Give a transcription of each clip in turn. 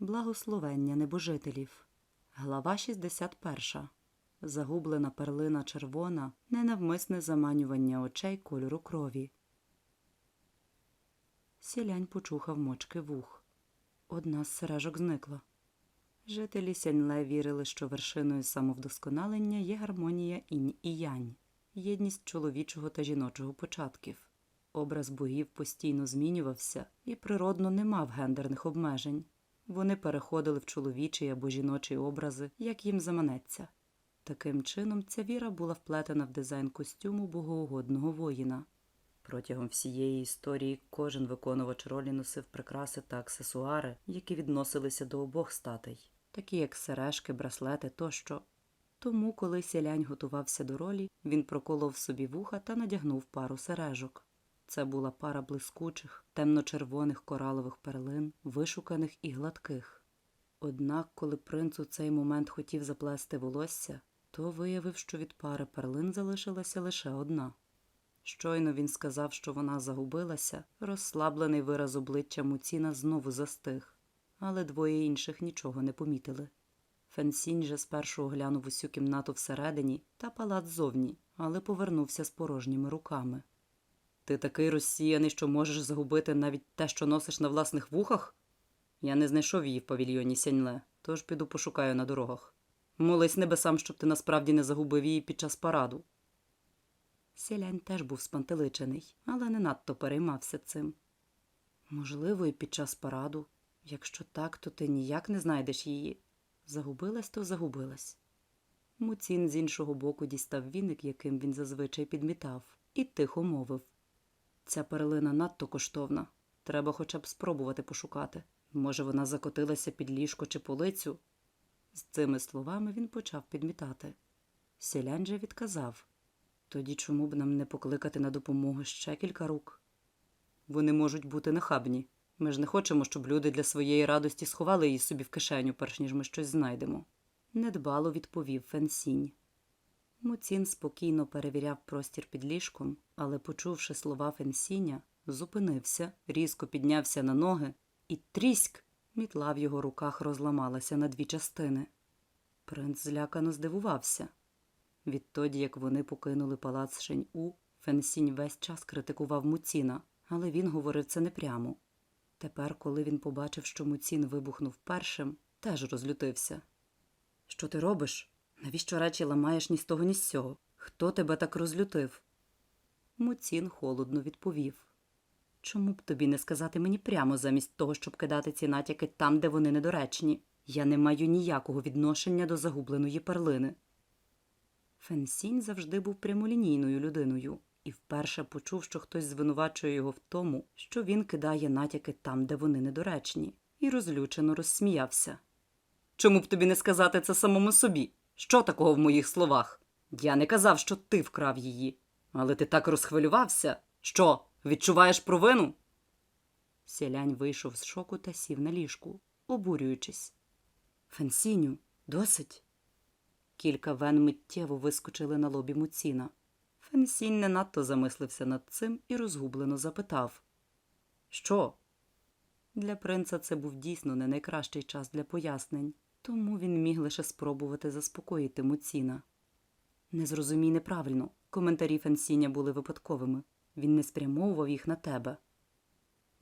Благословення небожителів. Глава 61. Загублена перлина червона, ненавмисне заманювання очей кольору крові. Сілянь почухав мочки вух. Одна з сережок зникла. Жителі Сяньле вірили, що вершиною самовдосконалення є гармонія інь і янь, єдність чоловічого та жіночого початків. Образ богів постійно змінювався і природно не мав гендерних обмежень. Вони переходили в чоловічі або жіночі образи, як їм заманеться. Таким чином, ця віра була вплетена в дизайн костюму богоугодного воїна. Протягом всієї історії кожен виконувач ролі носив прикраси та аксесуари, які відносилися до обох статей, такі як сережки, браслети тощо. Тому, коли сілянь готувався до ролі, він проколов собі вуха та надягнув пару сережок. Це була пара блискучих, темно-червоних коралових перлин, вишуканих і гладких. Однак, коли принц у цей момент хотів заплести волосся, то виявив, що від пари перлин залишилася лише одна. Щойно він сказав, що вона загубилася, розслаблений вираз обличчя Муціна знову застиг, але двоє інших нічого не помітили. Фенсінь же спершу оглянув усю кімнату всередині та палац зовні, але повернувся з порожніми руками. Ти такий розсіяний, що можеш загубити навіть те, що носиш на власних вухах? Я не знайшов її в павільйоні Сяньле, тож піду пошукаю на дорогах. Молись небесам, щоб ти насправді не загубив її під час параду. Сілянь теж був спантеличений, але не надто переймався цим. Можливо, і під час параду. Якщо так, то ти ніяк не знайдеш її. Загубилась, то загубилась. Муцін з іншого боку дістав віник, яким він зазвичай підмітав, і тихо мовив. Ця перлина надто коштовна. Треба хоча б спробувати пошукати. Може, вона закотилася під ліжко чи полицю. З цими словами він почав підмітати. Селянь же відказав тоді чому б нам не покликати на допомогу ще кілька рук? Вони можуть бути нахабні. Ми ж не хочемо, щоб люди для своєї радості сховали її собі в кишеню, перш ніж ми щось знайдемо. Недбало відповів Фенсінь. Муцін спокійно перевіряв простір під ліжком, але, почувши слова Фенсіня, зупинився, різко піднявся на ноги і тріськ! Мітла в його руках розламалася на дві частини. Принц злякано здивувався. Відтоді, як вони покинули палац Шень-У, Фенсінь весь час критикував Муціна, але він говорив це непрямо. Тепер, коли він побачив, що Муцін вибухнув першим, теж розлютився. Що ти робиш? Навіщо речі ламаєш ні з того, ні з цього? Хто тебе так розлютив? Муцін холодно відповів. Чому б тобі не сказати мені прямо замість того, щоб кидати ці натяки там, де вони недоречні? Я не маю ніякого відношення до загубленої перлини. Фенсінь завжди був прямолінійною людиною і вперше почув, що хтось звинувачує його в тому, що він кидає натяки там, де вони недоречні, і розлючено розсміявся. Чому б тобі не сказати це самому собі? Що такого в моїх словах? Я не казав, що ти вкрав її. Але ти так розхвилювався. Що, відчуваєш провину? Сілянь вийшов з шоку та сів на ліжку, обурюючись. Фенсіню, досить. Кілька вен миттєво вискочили на лобі Муціна. Фенсінь не надто замислився над цим і розгублено запитав Що? Для принца це був дійсно не найкращий час для пояснень, тому він міг лише спробувати заспокоїти Муціна. Не зрозумій неправильно. Коментарі Фенсіня були випадковими. Він не спрямовував їх на тебе.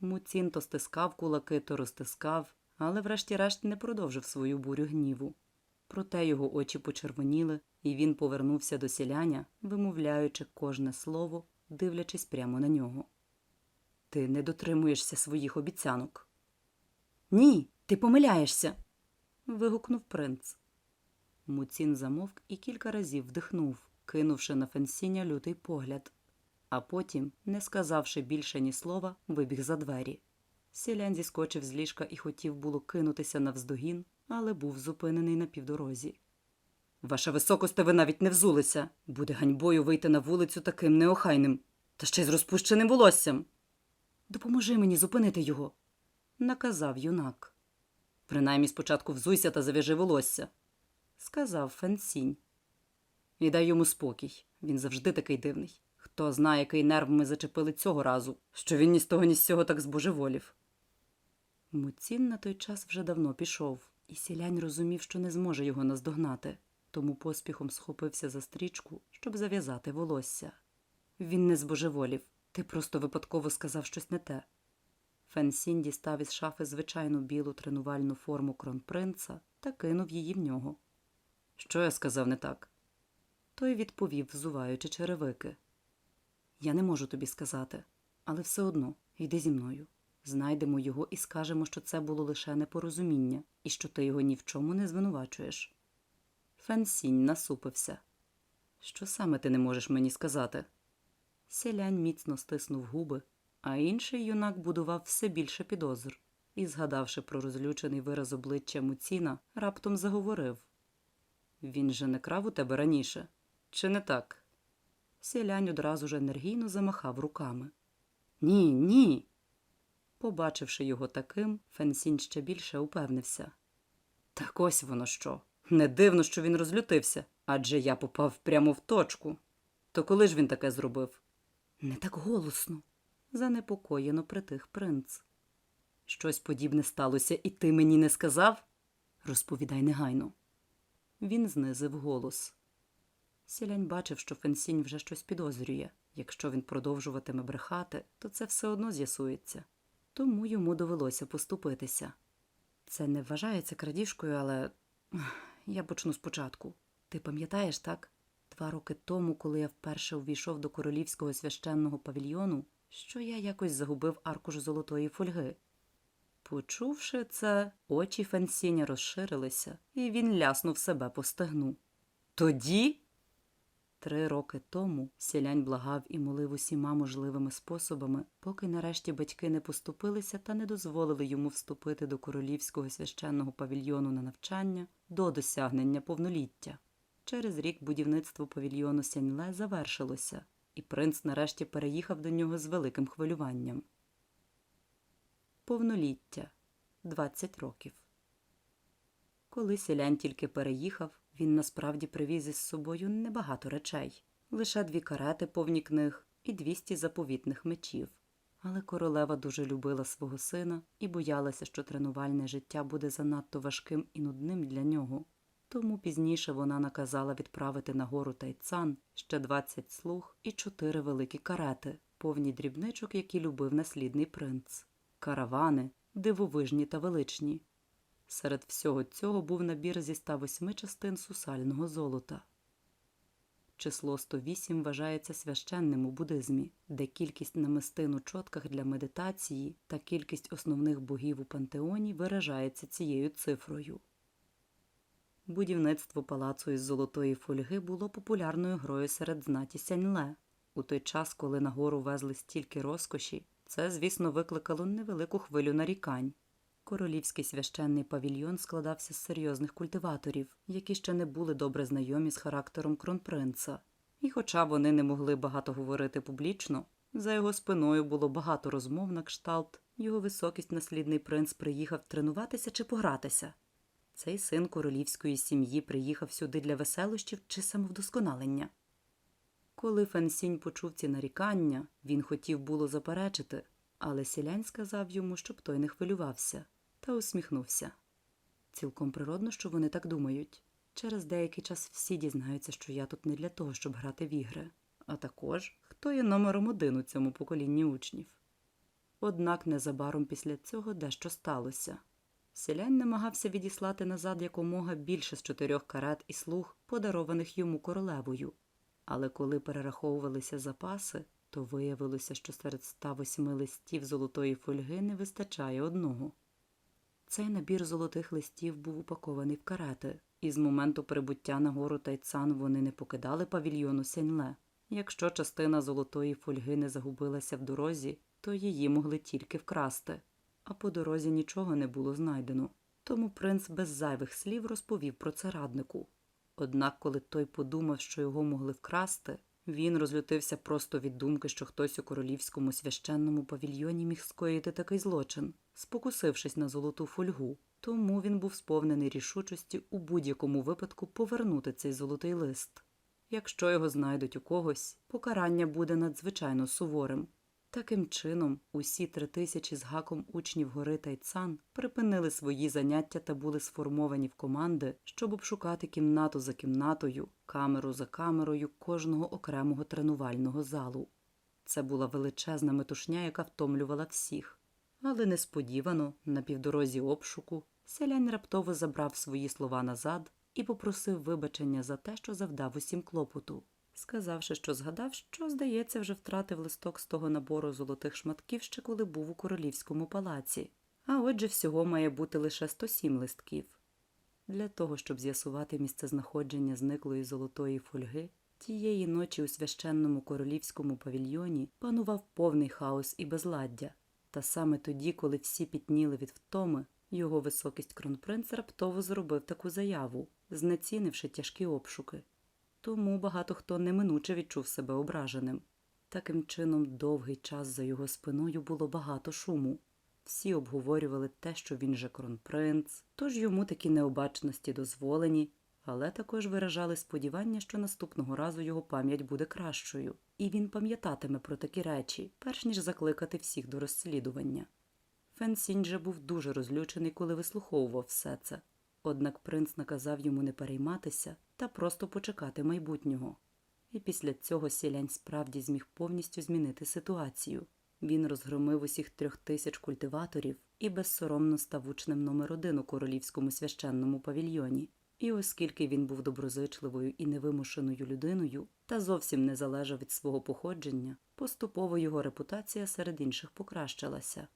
Муцін то стискав кулаки, то розтискав, але врешті-решт не продовжив свою бурю гніву. Проте його очі почервоніли, і він повернувся до сіляня, вимовляючи кожне слово, дивлячись прямо на нього. Ти не дотримуєшся своїх обіцянок. Ні, ти помиляєшся. Вигукнув принц. Муцін замовк і кілька разів вдихнув, кинувши на фенсіня лютий погляд, а потім, не сказавши більше ні слова, вибіг за двері. Сілянь зіскочив з ліжка і хотів було кинутися навздогін, але був зупинений на півдорозі. Ваша високосте, ви навіть не взулися. Буде ганьбою вийти на вулицю таким неохайним, та ще й з розпущеним волоссям. Допоможи мені зупинити його, наказав юнак. Принаймні спочатку взуйся та зав'яжи волосся, сказав Фенсінь. І дай йому спокій. Він завжди такий дивний. Хто знає, який нерв ми зачепили цього разу, що він ні з того, ні з цього так збожеволів. Муцін на той час вже давно пішов, і сілянь розумів, що не зможе його наздогнати, тому поспіхом схопився за стрічку, щоб зав'язати волосся. Він не збожеволів, ти просто випадково сказав щось не те. Фенсін дістав із шафи звичайну білу тренувальну форму кронпринца та кинув її в нього. Що я сказав не так? Той відповів, взуваючи черевики. Я не можу тобі сказати, але все одно йди зі мною. Знайдемо його і скажемо, що це було лише непорозуміння і що ти його ні в чому не звинувачуєш. Фенсінь насупився. Що саме ти не можеш мені сказати? Селянь міцно стиснув губи, а інший юнак будував все більше підозр і, згадавши про розлючений вираз обличчя Муціна, раптом заговорив Він же не крав у тебе раніше, чи не так? Селянь одразу ж енергійно замахав руками. Ні, ні. Побачивши його таким, Фенсінь ще більше упевнився. Так ось воно що. Не дивно, що він розлютився, адже я попав прямо в точку. То коли ж він таке зробив? Не так голосно, занепокоєно притих принц. Щось подібне сталося, і ти мені не сказав? Розповідай негайно. Він знизив голос. Сілянь бачив, що Фенсінь вже щось підозрює. Якщо він продовжуватиме брехати, то це все одно з'ясується. Тому йому довелося поступитися. Це не вважається крадіжкою, але я почну спочатку. Ти пам'ятаєш, так? Два роки тому, коли я вперше увійшов до королівського священного павільйону, що я якось загубив аркуш золотої фольги. Почувши це, очі Фенсіня розширилися, і він ляснув себе по стегну. Тоді Три роки тому сілянь благав і молив усіма можливими способами, поки нарешті батьки не поступилися та не дозволили йому вступити до королівського священного павільйону на навчання до досягнення повноліття. Через рік будівництво павільйону Сяньле завершилося, і принц нарешті переїхав до нього з великим хвилюванням. Повноліття 20 років. Коли селян тільки переїхав, він насправді привіз із собою небагато речей лише дві карети повні книг і двісті заповітних мечів. Але королева дуже любила свого сина і боялася, що тренувальне життя буде занадто важким і нудним для нього. Тому пізніше вона наказала відправити на гору Тайцан ще 20 слуг і чотири великі карети, повні дрібничок, які любив наслідний принц. Каравани, дивовижні та величні, Серед всього цього був набір зі 108 частин сусального золота. Число 108 вважається священним у буддизмі, де кількість намистин у чотках для медитації та кількість основних богів у пантеоні виражається цією цифрою. Будівництво палацу із золотої фольги було популярною грою серед знаті Сяньле. У той час, коли на гору везли стільки розкоші, це, звісно, викликало невелику хвилю нарікань. Королівський священний павільйон складався з серйозних культиваторів, які ще не були добре знайомі з характером кронпринца. І, хоча вони не могли багато говорити публічно, за його спиною було багато розмов на кшталт. Його високість наслідний принц приїхав тренуватися чи погратися. Цей син королівської сім'ї приїхав сюди для веселощів чи самовдосконалення. Коли Фенсінь почув ці нарікання, він хотів було заперечити, але сілянь сказав йому, щоб той не хвилювався та усміхнувся. Цілком природно, що вони так думають. Через деякий час всі дізнаються, що я тут не для того, щоб грати в ігри, а також хто є номером один у цьому поколінні учнів. Однак незабаром після цього дещо сталося. Селянь намагався відіслати назад якомога більше з чотирьох карет і слуг, подарованих йому королевою. Але коли перераховувалися запаси, то виявилося, що серед 108 листів золотої фольги не вистачає одного. Цей набір золотих листів був упакований в карети, і з моменту прибуття на гору Тайцан вони не покидали павільйону Сяньле. Якщо частина золотої фольги не загубилася в дорозі, то її могли тільки вкрасти, а по дорозі нічого не було знайдено. Тому принц без зайвих слів розповів про це раднику. Однак, коли той подумав, що його могли вкрасти, він розлютився просто від думки, що хтось у королівському священному павільйоні міг скоїти такий злочин, спокусившись на золоту фольгу. Тому він був сповнений рішучості у будь-якому випадку повернути цей золотий лист. Якщо його знайдуть у когось, покарання буде надзвичайно суворим. Таким чином, усі три тисячі з гаком учнів гори Тайцан припинили свої заняття та були сформовані в команди, щоб обшукати кімнату за кімнатою, камеру за камерою кожного окремого тренувального залу. Це була величезна метушня, яка втомлювала всіх. Але несподівано, на півдорозі обшуку, селянь раптово забрав свої слова назад і попросив вибачення за те, що завдав усім клопоту, сказавши, що згадав, що, здається, вже втратив листок з того набору золотих шматків ще коли був у королівському палаці. А отже, всього має бути лише 107 листків. Для того, щоб з'ясувати місцезнаходження зниклої золотої фольги, тієї ночі у священному королівському павільйоні панував повний хаос і безладдя. Та саме тоді, коли всі пітніли від втоми, його високість кронпринц раптово зробив таку заяву, знецінивши тяжкі обшуки. Тому багато хто неминуче відчув себе ображеним. Таким чином, довгий час за його спиною було багато шуму. Всі обговорювали те, що він же кронпринц, тож йому такі необачності дозволені, але також виражали сподівання, що наступного разу його пам'ять буде кращою, і він пам'ятатиме про такі речі, перш ніж закликати всіх до розслідування. Фенсінь же був дуже розлючений, коли вислуховував все це. Однак принц наказав йому не перейматися та просто почекати майбутнього. І після цього сілянь справді зміг повністю змінити ситуацію. Він розгромив усіх трьох тисяч культиваторів і безсоромно став учнем номер один у королівському священному павільйоні. І оскільки він був доброзичливою і невимушеною людиною та зовсім не залежав від свого походження, поступово його репутація серед інших покращилася.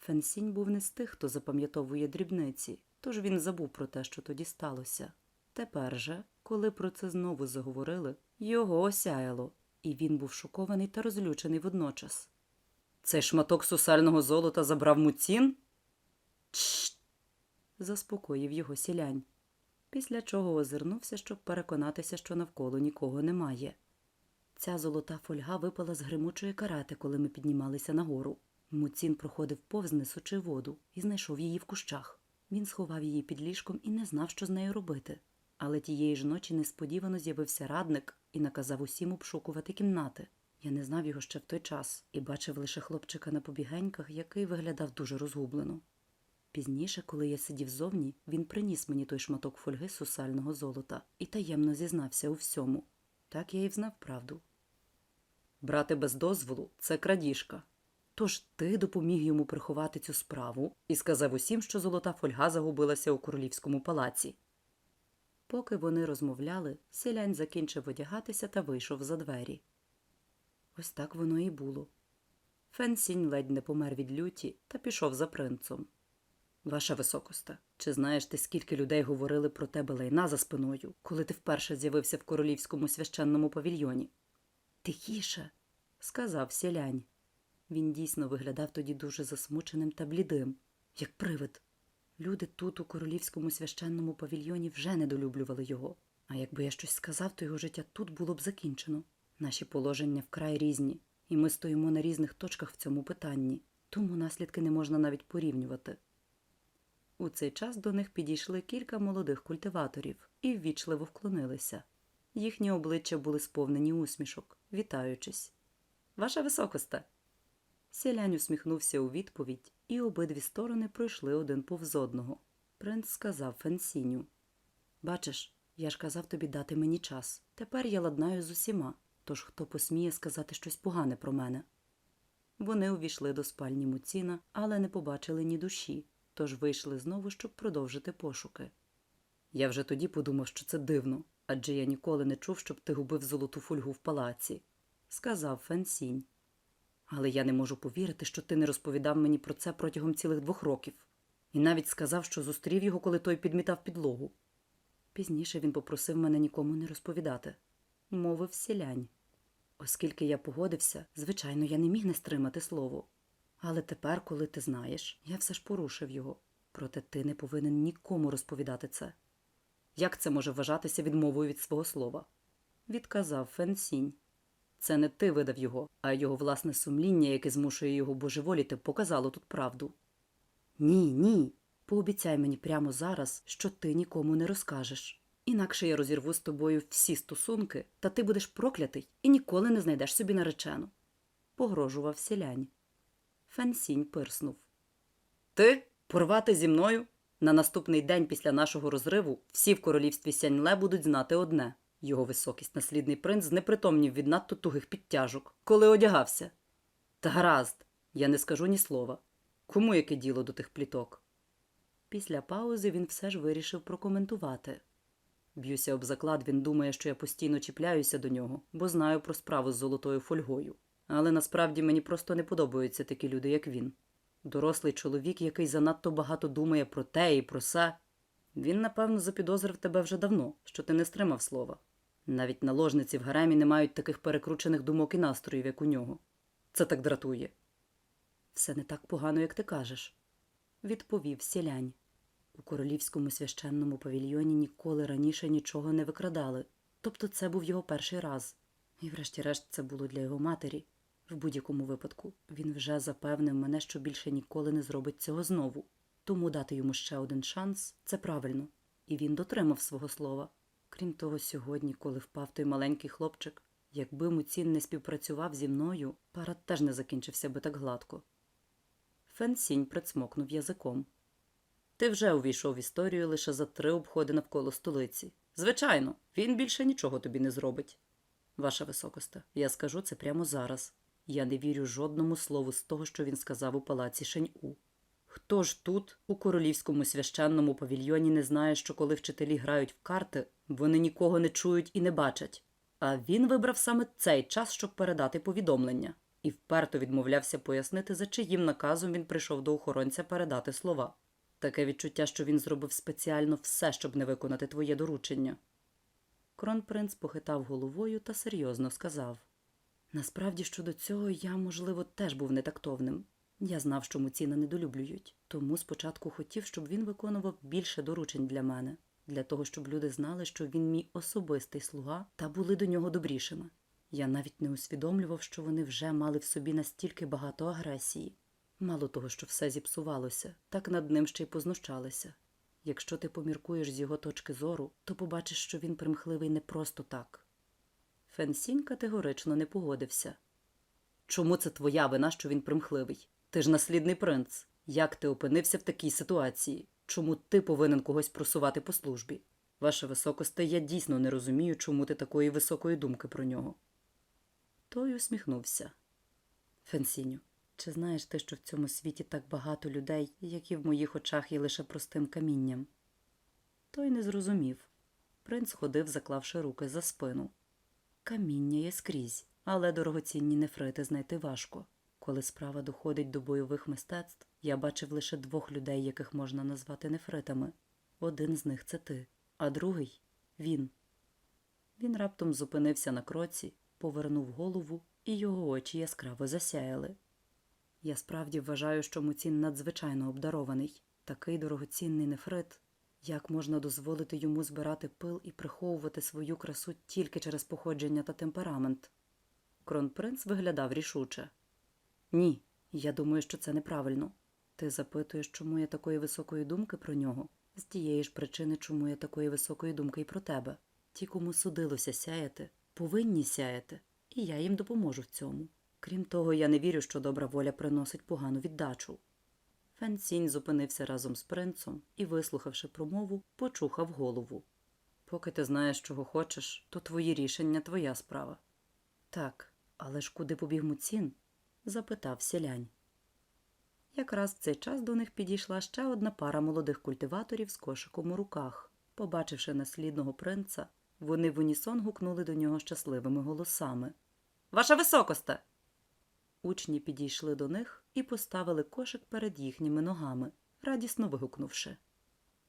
Фенсінь був не з тих, хто запам'ятовує дрібниці, тож він забув про те, що тоді сталося. Тепер же, коли про це знову заговорили, його осяяло, і він був шокований та розлючений водночас. Цей шматок сусального золота забрав Муцін? Чш. заспокоїв його сілянь, після чого озирнувся, щоб переконатися, що навколо нікого немає. Ця золота фольга випала з гримучої карети, коли ми піднімалися нагору. Муцін проходив повз несучи воду і знайшов її в кущах. Він сховав її під ліжком і не знав, що з нею робити. Але тієї ж ночі несподівано з'явився радник і наказав усім обшукувати кімнати. Я не знав його ще в той час і бачив лише хлопчика на побігеньках, який виглядав дуже розгублено. Пізніше, коли я сидів зовні, він приніс мені той шматок фольги сусального золота і таємно зізнався у всьому. Так я і взнав правду. Брати без дозволу це крадіжка. Тож ти допоміг йому приховати цю справу і сказав усім, що золота фольга загубилася у королівському палаці. Поки вони розмовляли, селянь закінчив одягатися та вийшов за двері. Ось так воно і було. Фенсінь ледь не помер від люті та пішов за принцом. Ваша високосте, чи знаєш ти, скільки людей говорили про тебе лайна за спиною, коли ти вперше з'явився в королівському священному павільйоні? Тихіше, сказав сілянь. Він дійсно виглядав тоді дуже засмученим та блідим, як привид. Люди тут, у королівському священному павільйоні, вже недолюблювали його. А якби я щось сказав, то його життя тут було б закінчено. Наші положення вкрай різні, і ми стоїмо на різних точках в цьому питанні, тому наслідки не можна навіть порівнювати. У цей час до них підійшли кілька молодих культиваторів і ввічливо вклонилися. Їхні обличчя були сповнені усмішок, вітаючись. Ваша високосте. Сілянь усміхнувся у відповідь, і обидві сторони пройшли один повз одного. Принц сказав Фенсіню. Бачиш, я ж казав тобі дати мені час. Тепер я ладнаю з усіма, тож хто посміє сказати щось погане про мене. Вони увійшли до спальні Муціна, але не побачили ні душі, тож вийшли знову, щоб продовжити пошуки. Я вже тоді подумав, що це дивно, адже я ніколи не чув, щоб ти губив золоту фольгу в палаці, сказав Фенсінь. Але я не можу повірити, що ти не розповідав мені про це протягом цілих двох років, і навіть сказав, що зустрів його, коли той підмітав підлогу. Пізніше він попросив мене нікому не розповідати, мовив сілянь. Оскільки я погодився, звичайно, я не міг не стримати слово. Але тепер, коли ти знаєш, я все ж порушив його. Проте ти не повинен нікому розповідати це. Як це може вважатися відмовою від свого слова? Відказав Фенсінь. Це не ти видав його, а його власне сумління, яке змушує його божеволіти, показало тут правду. Ні, ні. Пообіцяй мені прямо зараз, що ти нікому не розкажеш. Інакше я розірву з тобою всі стосунки, та ти будеш проклятий і ніколи не знайдеш собі наречену. погрожував сілянь. Фенсінь пирснув. Ти порвати зі мною? На наступний день після нашого розриву всі в королівстві Сяньле будуть знати одне його високість наслідний принц знепритомнів від надто тугих підтяжок, коли одягався. Та гаразд, я не скажу ні слова. Кому яке діло до тих пліток? Після паузи він все ж вирішив прокоментувати. Б'юся об заклад, він думає, що я постійно чіпляюся до нього, бо знаю про справу з золотою фольгою. Але насправді мені просто не подобаються такі люди, як він. Дорослий чоловік, який занадто багато думає про те і про се. Він, напевно, запідозрив тебе вже давно, що ти не стримав слова. Навіть наложниці в гаремі не мають таких перекручених думок і настроїв, як у нього. Це так дратує. Все не так погано, як ти кажеш, відповів сілянь. У королівському священному павільйоні ніколи раніше нічого не викрадали, тобто це був його перший раз. І, врешті-решт, це було для його матері. В будь-якому випадку він вже запевнив мене, що більше ніколи не зробить цього знову. Тому дати йому ще один шанс це правильно, і він дотримав свого слова. Крім того, сьогодні, коли впав той маленький хлопчик, якби Муцін не співпрацював зі мною, парад теж не закінчився би так гладко. Фенсінь прицмокнув язиком. Ти вже увійшов в історію лише за три обходи навколо столиці. Звичайно, він більше нічого тобі не зробить. Ваша високосте, я скажу це прямо зараз. Я не вірю жодному слову з того, що він сказав у палаці Шень-У. Хто ж тут, у королівському священному павільйоні, не знає, що коли вчителі грають в карти, вони нікого не чують і не бачать. А він вибрав саме цей час, щоб передати повідомлення, і вперто відмовлявся пояснити, за чиїм наказом він прийшов до охоронця передати слова. Таке відчуття, що він зробив спеціально все, щоб не виконати твоє доручення. Кронпринц похитав головою та серйозно сказав Насправді, щодо цього, я, можливо, теж був нетактовним. Я знав, що Муціна недолюблюють, тому спочатку хотів, щоб він виконував більше доручень для мене, для того, щоб люди знали, що він мій особистий слуга та були до нього добрішими. Я навіть не усвідомлював, що вони вже мали в собі настільки багато агресії. Мало того, що все зіпсувалося, так над ним ще й познущалися. Якщо ти поміркуєш з його точки зору, то побачиш, що він примхливий не просто так. Фенсінь категорично не погодився. Чому це твоя вина, що він примхливий? Ти ж наслідний принц. Як ти опинився в такій ситуації? Чому ти повинен когось просувати по службі? Ваше високосте, я дійсно не розумію, чому ти такої високої думки про нього. Той усміхнувся. Фенсіню, чи знаєш ти, що в цьому світі так багато людей, які в моїх очах є лише простим камінням? Той не зрозумів. Принц ходив, заклавши руки за спину. Каміння є скрізь, але дорогоцінні нефрити знайти важко. Коли справа доходить до бойових мистецтв, я бачив лише двох людей, яких можна назвати нефритами. Один з них це ти, а другий він. Він раптом зупинився на кроці, повернув голову, і його очі яскраво засяяли. Я справді вважаю, що Муцін надзвичайно обдарований. Такий дорогоцінний нефрит. Як можна дозволити йому збирати пил і приховувати свою красу тільки через походження та темперамент? Кронпринц виглядав рішуче. Ні, я думаю, що це неправильно. Ти запитуєш, чому я такої високої думки про нього, з тієї ж причини, чому я такої високої думки і про тебе. Ті, кому судилося сяяти, повинні сяяти, і я їм допоможу в цьому. Крім того, я не вірю, що добра воля приносить погану віддачу. Фенсінь зупинився разом з принцом і, вислухавши промову, почухав голову. Поки ти знаєш, чого хочеш, то твої рішення твоя справа. Так, але ж куди побіг Муцін? Запитав селянь. Якраз в цей час до них підійшла ще одна пара молодих культиваторів з кошиком у руках. Побачивши наслідного принца, вони в унісон гукнули до нього щасливими голосами. Ваша високосте! Учні підійшли до них і поставили кошик перед їхніми ногами, радісно вигукнувши.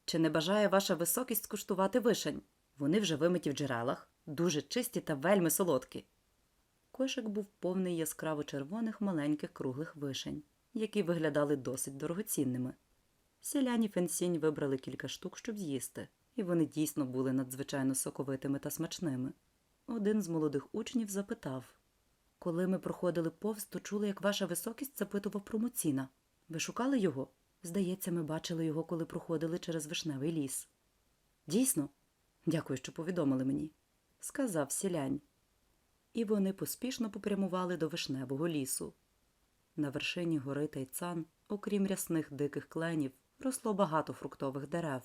Чи не бажає ваша високість скуштувати вишень? Вони вже вимиті в джерелах, дуже чисті та вельми солодкі. Кошик був повний яскраво червоних маленьких круглих вишень, які виглядали досить дорогоцінними. Селяні Фенсінь вибрали кілька штук, щоб з'їсти, і вони дійсно були надзвичайно соковитими та смачними. Один з молодих учнів запитав коли ми проходили повз, то чули, як ваша високість запитував про Муціна. Ви шукали його? Здається, ми бачили його, коли проходили через вишневий ліс. Дійсно, дякую, що повідомили мені, сказав сілянь. І вони поспішно попрямували до вишневого лісу. На вершині гори Тайцан, окрім рясних диких кленів, росло багато фруктових дерев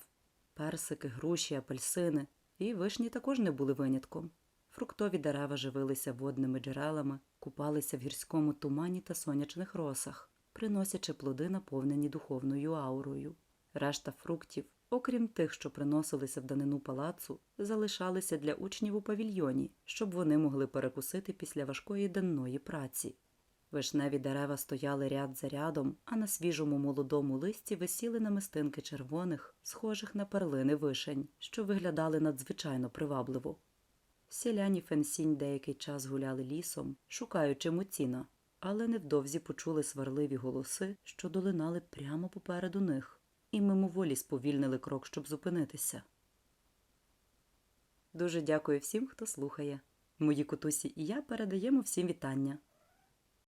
персики, груші, апельсини, і вишні також не були винятком. Фруктові дерева живилися водними джерелами, купалися в гірському тумані та сонячних росах, приносячи плоди, наповнені духовною аурою. Решта фруктів, окрім тих, що приносилися в данину палацу, залишалися для учнів у павільйоні, щоб вони могли перекусити після важкої денної праці. Вишневі дерева стояли ряд за рядом, а на свіжому молодому листі висіли намистинки червоних, схожих на перлини вишень, що виглядали надзвичайно привабливо. Селяні Фенсінь деякий час гуляли лісом, шукаючи Муціна, але невдовзі почули сварливі голоси, що долинали прямо попереду них, і мимоволі сповільнили крок, щоб зупинитися. Дуже дякую всім, хто слухає. Мої котусі і я передаємо всім вітання.